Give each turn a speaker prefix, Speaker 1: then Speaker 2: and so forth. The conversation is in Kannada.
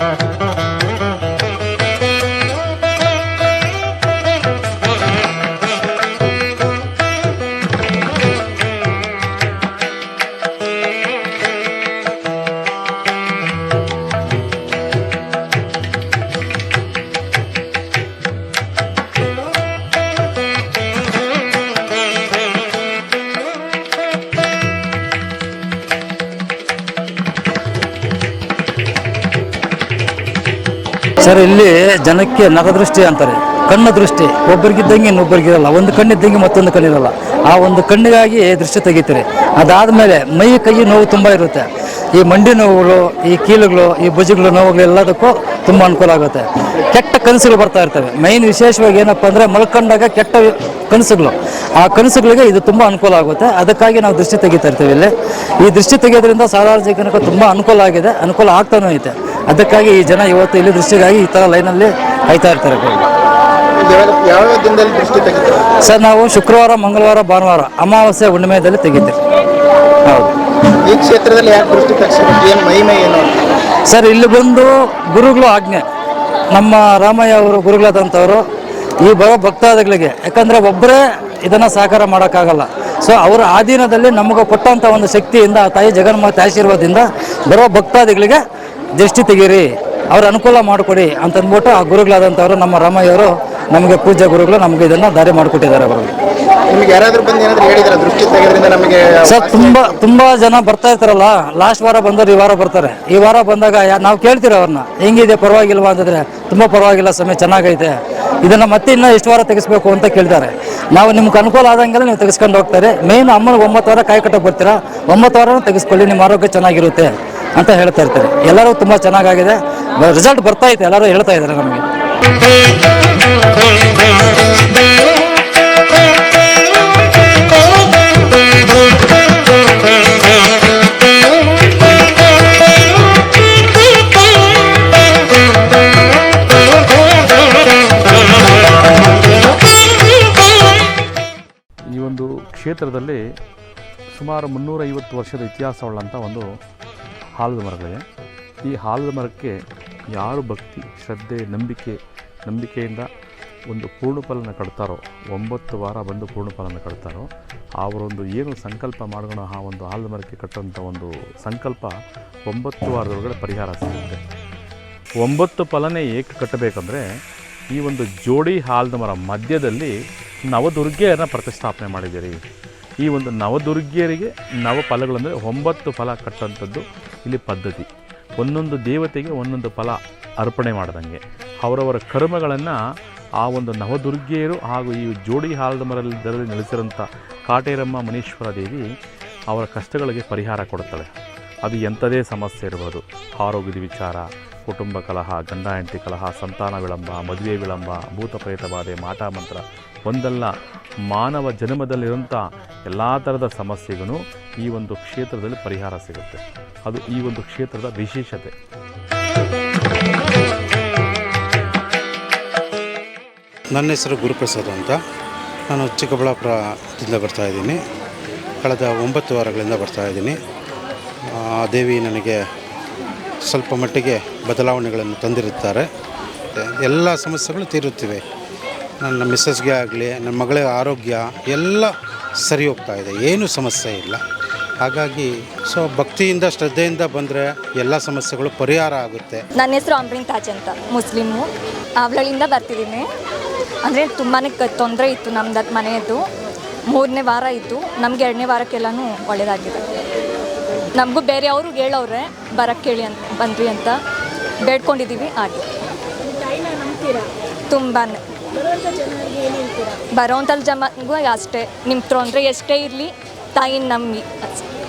Speaker 1: Thank you. ಸರ್, ಇಲ್ಲಿ ಜನಕ್ಕೆ ನಗದೃಷ್ಟಿ ಅಂತಾರೆ. ಕಣ್ಣು ದೃಷ್ಟಿ. ಒಬ್ಬರಿಗಿದ್ದಂಗೆ ಇನ್ನೊಬ್ಬರಿಗಿರಲ್ಲ. ಒಂದು ಕಣ್ಣಿದ್ದಂಗೆ ಮತ್ತೊಂದು ಕಣ್ಣಿರಲ್ಲ. ಆ ಒಂದು ಕಣ್ಣಿಗಾಗಿ ದೃಷ್ಟಿ ತೆಗಿತೀರಿ. ಅದಾದಮೇಲೆ ಮೈ, ಕೈ, ನೋವು ತುಂಬ ಇರುತ್ತೆ. ಈ ಮಂಡಿ ನೋವುಗಳು, ಈ ಕೀಲುಗಳು, ಈ ಭುಜಗಳು ನೋವುಗಳು ಎಲ್ಲದಕ್ಕೂ ತುಂಬ ಅನುಕೂಲ ಆಗುತ್ತೆ. ಕೆಟ್ಟ ಕನಸುಗಳು ಬರ್ತಾ ಇರ್ತವೆ. ಮೈನ್ ವಿಶೇಷವಾಗಿ ಏನಪ್ಪ ಅಂದರೆ ಮಲ್ಕೊಂಡಾಗ ಕೆಟ್ಟ ಕನಸುಗಳು. ಆ ಕನಸುಗಳಿಗೆ ಇದು ತುಂಬ ಅನುಕೂಲ ಆಗುತ್ತೆ. ಅದಕ್ಕಾಗಿ ನಾವು ದೃಷ್ಟಿ ತೆಗಿತಾ ಇರ್ತೀವಿ ಇಲ್ಲಿ. ಈ ದೃಷ್ಟಿ ತೆಗೆಯೋದ್ರಿಂದ ಸಾಧಾರಣ ಜನಕ್ಕೆ ತುಂಬ ಅನುಕೂಲ ಆಗಿದೆ. ಅನುಕೂಲ ಆಗ್ತಾನೂ ಐತೆ. ಅದಕ್ಕಾಗಿ ಈ ಜನ ಇವತ್ತು ಇಲ್ಲಿ ದೃಷ್ಟಿಗಾಗಿ ಈ ಥರ ಲೈನಲ್ಲಿ ಕಾಯ್ತಾ ಇರ್ತಾರೆ.
Speaker 2: ಯಾವ ದಿನದಲ್ಲಿ ದೃಷ್ಟಿ ತೆಗಿತಾರೆ?
Speaker 1: ಸರ್ ನಾವು ಶುಕ್ರವಾರ ಮಂಗಳವಾರ ಭಾನುವಾರ ಅಮಾವಾಸ್ಯೆ ಹುಣ್ಣಿಮೆಯಲ್ಲಿ ತೆಗಿತೀವಿ. ಹೌದು.
Speaker 2: ಈ ಕ್ಷೇತ್ರದಲ್ಲಿ ಯಾಕೆ ದೃಷ್ಟಿ ಏನು ಮಹಿಮೆ ಏನು
Speaker 1: ಸರ್ ಇಲ್ಲಿ ಬಂದು ಗುರುಗಳು ಆಜ್ಞೆ. ನಮ್ಮ ರಾಮಯ್ಯ ಅವರು ಗುರುಗಳಾದಂಥವರು ಈ ಬರೋ ಭಕ್ತಾದಿಗಳಿಗೆ ಯಾಕಂದರೆ ಒಬ್ಬರೇ ಇದನ್ನು ಸಾಕಾರ ಮಾಡೋಕ್ಕಾಗಲ್ಲ. ಸೊ ಅವರ ಆಧೀನದಲ್ಲಿ ನಮಗೆ ಕೊಟ್ಟಂಥ ಒಂದು ಶಕ್ತಿಯಿಂದ ತಾಯಿ ಜಗನ್ಮಾತೆ ಆಶೀರ್ವಾದದಿಂದ ಬರೋ ಭಕ್ತಾದಿಗಳಿಗೆ ದೃಷ್ಟಿ ತೆಗೀರಿ ಅವ್ರ ಅನುಕೂಲ ಮಾಡಿಕೊಡಿ ಅಂತಂದ್ಬಿಟ್ಟು ಆ ಗುರುಗಳಾದಂಥವ್ರು ನಮ್ಮ ರಾಮಯ್ಯವರು ನಮಗೆ ಪೂಜ್ಯ ಗುರುಗಳು ನಮಗೆ ಇದನ್ನು ದಾರಿ ಮಾಡಿಕೊಟ್ಟಿದ್ದಾರೆ ಅವರು.
Speaker 2: ನಿಮ್ಗೆ ಯಾರಾದ್ರೂ ಬಂದು ಏನಾದ್ರು ಹೇಳಿದಾರೆ ದೃಷ್ಟಿ ತೆಗೆದ್ರಿಂದ ನಮಗೆ
Speaker 1: ಸರ್ ತುಂಬಾ ತುಂಬಾ ಜನ ಬರ್ತಾ ಇರ್ತಾರಲ್ಲ ಲಾಸ್ಟ್ ವಾರ ಬಂದವರು ಈ ವಾರ ಬರ್ತಾರೆ. ಈ ವಾರ ಬಂದಾಗ ನಾವು ಕೇಳ್ತೀರ ಅವ್ರನ್ನ ಹೆಂಗಿದೆ ಪರವಾಗಿಲ್ವಾ ಅಂತಂದ್ರೆ ತುಂಬಾ ಪರವಾಗಿಲ್ಲ ಸಮಯ ಚೆನ್ನಾಗೈತೆ. ಇದನ್ನ ಮತ್ತೆ ಇನ್ನೂ ಎಷ್ಟು ವಾರ ತೆಗೆಸ್ಬೇಕು ಅಂತ ಕೇಳ್ತಾರೆ. ನಾವು ನಿಮ್ಗೆ ಅನುಕೂಲ ಆದಂಗೆಲ್ಲ ನೀವು ತೆಗೆಸ್ಕೊಂಡು ಹೋಗ್ತಾರೆ. ಮೇನ್ ಅಮ್ಮನ ಒಂಬತ್ತು ವಾರ ಕಾಯಿ ಕಟ್ಟಕ್ಕೆ ಬರ್ತೀರಾ? ಒಂಬತ್ತು ವಾರನೂ ತೆಗೆಸ್ಕೊಳ್ಳಿ ನಿಮ್ಮ ಆರೋಗ್ಯ ಚೆನ್ನಾಗಿರುತ್ತೆ. ಅಂತ ಹೇಳ್ತಾ ಇರ್ತಾರೆ. ಎಲ್ಲರೂ ತುಂಬ ಚೆನ್ನಾಗಾಗಿದೆ. ರಿಸಲ್ಟ್ ಬರ್ತಾ ಐತೆ ಎಲ್ಲರೂ ಹೇಳ್ತಾ ಇದ್ದಾರೆ ನಮಗೆ.
Speaker 3: ಈ ಒಂದು ಕ್ಷೇತ್ರದಲ್ಲಿ ಸುಮಾರು ಮುನ್ನೂರೈವತ್ತು ವರ್ಷದ ಇತಿಹಾಸವುಳ್ಳಂಥ ಒಂದು ಆಲದ ಮರಗಳಿವೆ ಈ ಹಾಲದ ಮರಕ್ಕೆ ಯಾರು ಭಕ್ತಿ, ಶ್ರದ್ಧೆ, ನಂಬಿಕೆ, ನಂಬಿಕೆಯಿಂದ ಒಂದು ಪೂರ್ಣಫಲನ ಕಟ್ತಾರೋ, ಒಂಬತ್ತು ವಾರ ಬಂದು ಪೂರ್ಣಫಲನ ಕಟ್ತಾರೋ, ಅವರೊಂದು ಏನು ಸಂಕಲ್ಪ ಮಾಡ್ಕೊಂಡು ಆ ಒಂದು ಹಾಲದ ಮರಕ್ಕೆ ಕಟ್ಟುವಂಥ ಒಂದು ಸಂಕಲ್ಪ ಒಂಬತ್ತು ವಾರದೊಳಗಡೆ ಪರಿಹಾರ ಸಿಗುತ್ತೆ. ಒಂಬತ್ತು ಫಲನೇ ಏಕೆ ಕಟ್ಟಬೇಕಂದ್ರೆ, ಈ ಒಂದು ಜೋಡಿ ಹಾಲದ ಮರ ಮಧ್ಯದಲ್ಲಿ ನವದುರ್ಗೆಯನ್ನು ಪ್ರತಿಷ್ಠಾಪನೆ ಮಾಡಿದ್ದೀರಿ. ಈ ಒಂದು ನವದುರ್ಗಿಯರಿಗೆ ನವ ಫಲಗಳಂದರೆ ಒಂಬತ್ತು ಫಲ ಕಟ್ಟುವಂಥದ್ದು ಇಲ್ಲಿ ಪದ್ಧತಿ. ಒಂದೊಂದು ದೇವತೆಗೆ ಒಂದೊಂದು ಫಲ ಅರ್ಪಣೆ ಮಾಡ್ದಂಗೆ. ಅವರವರ ಕರ್ಮಗಳನ್ನು ಆ ಒಂದು ನವದುರ್ಗೆಯರು ಹಾಗೂ ಈ ಜೋಡಿ ಹಾಲದ ಮರದಲ್ಲಿ ನೆಲೆಸಿರೋಂಥ ಕಾಟೇರಮ್ಮ ಮನೀಶ್ವರ ದೇವಿ ಅವರ ಕಷ್ಟಗಳಿಗೆ ಪರಿಹಾರ ಕೊಡುತ್ತವೆ. ಅದು ಎಂಥದೇ ಸಮಸ್ಯೆ ಇರ್ಬೋದು. ಆರೋಗ್ಯದ ವಿಚಾರ, ಕುಟುಂಬ ಕಲಹ, ಗಂಡ, ಹೆಂಡತಿ ಕಲಹ, ಸಂತಾನ ವಿಳಂಬ, ಮದುವೆ ವಿಳಂಬ ಭೂತ ಪ್ರೇತ ಬಾಧೆ, ಮಾಟ ಮಂತ್ರ ಒಂದಲ್ಲ. ಮಾನವ ಜನ್ಮದಲ್ಲಿರುವಂಥ ಎಲ್ಲ ಥರದ ಸಮಸ್ಯೆಗೂ ಈ ಒಂದು ಕ್ಷೇತ್ರದಲ್ಲಿ ಪರಿಹಾರ ಸಿಗುತ್ತೆ. ಅದು ಈ ಒಂದು ಕ್ಷೇತ್ರದ ವಿಶೇಷತೆ.
Speaker 4: ನನ್ನ ಹೆಸರು ಗುರುಪ್ರಸಾದ್ ಅಂತ. ನಾನು ಚಿಕ್ಕಬಳ್ಳಾಪುರದಿಂದ ಬರ್ತಾ ಇದ್ದೀನಿ. ಕಳೆದ ಒಂಬತ್ತು ವಾರಗಳಿಂದ ಬರ್ತಾ ಇದ್ದೀನಿ. ಆ ದೇವಿ ನನಗೆ ಸ್ವಲ್ಪ ಮಟ್ಟಿಗೆ ಬದಲಾವಣೆಗಳನ್ನು ತಂದಿರುತ್ತಾರೆ. ಎಲ್ಲ ಸಮಸ್ಯೆಗಳು ತೀರುತ್ತಿವೆ. ನನ್ನ ಮಿಸ್ಸಸ್ಗೆ ಆಗಲಿ, ನನ್ನ ಮಗಳ ಆರೋಗ್ಯ ಎಲ್ಲ ಸರಿ ಹೋಗ್ತಾ ಇದೆ. ಏನೂ ಸಮಸ್ಯೆ ಇಲ್ಲ. ಹಾಗಾಗಿ ಸೊ ಭಕ್ತಿಯಿಂದ, ಶ್ರದ್ಧೆಯಿಂದ ಬಂದರೆ ಎಲ್ಲ ಸಮಸ್ಯೆಗಳು ಪರಿಹಾರ ಆಗುತ್ತೆ.
Speaker 5: ನನ್ನ ಹೆಸರು ಅಂಬ್ರಿನ್ ತಾಜ್ ಅಂತ, ಮುಸ್ಲಿಮು. ಅವಳಿಂದ ಬರ್ತಿದ್ದೀನಿ. ಅಂದರೆ ತುಂಬಾ ತೊಂದರೆ ಇತ್ತು ನಮ್ದು ಮನೆಯದ್ದು. ಮೂರನೇ ವಾರ ಇತ್ತು. ನಮಗೆ ಎರಡನೇ ವಾರಕ್ಕೆಲ್ಲನೂ ಒಳ್ಳೆಯದಾಗಿದೆ ನಮಗೂ ಬೇರೆಯವರು ಹೇಳೋರೆ ಬರಕ್ಕೆ ಕೇಳಿ ಅಂತ, ಬಂದ್ವಿ ಅಂತ ಬೇಡ್ಕೊಂಡಿದ್ದೀವಿ ಆಗಿ ತುಂಬಾ ಬರೋವಂಥ ಜಮಗೂ ಅಷ್ಟೇ ನಿಮ್ಮ ತೊಂದರೆ ಎಷ್ಟೇ ಇರಲಿ, ತಾಯಿನ ನಂಬಿ. ಅಷ್ಟೇ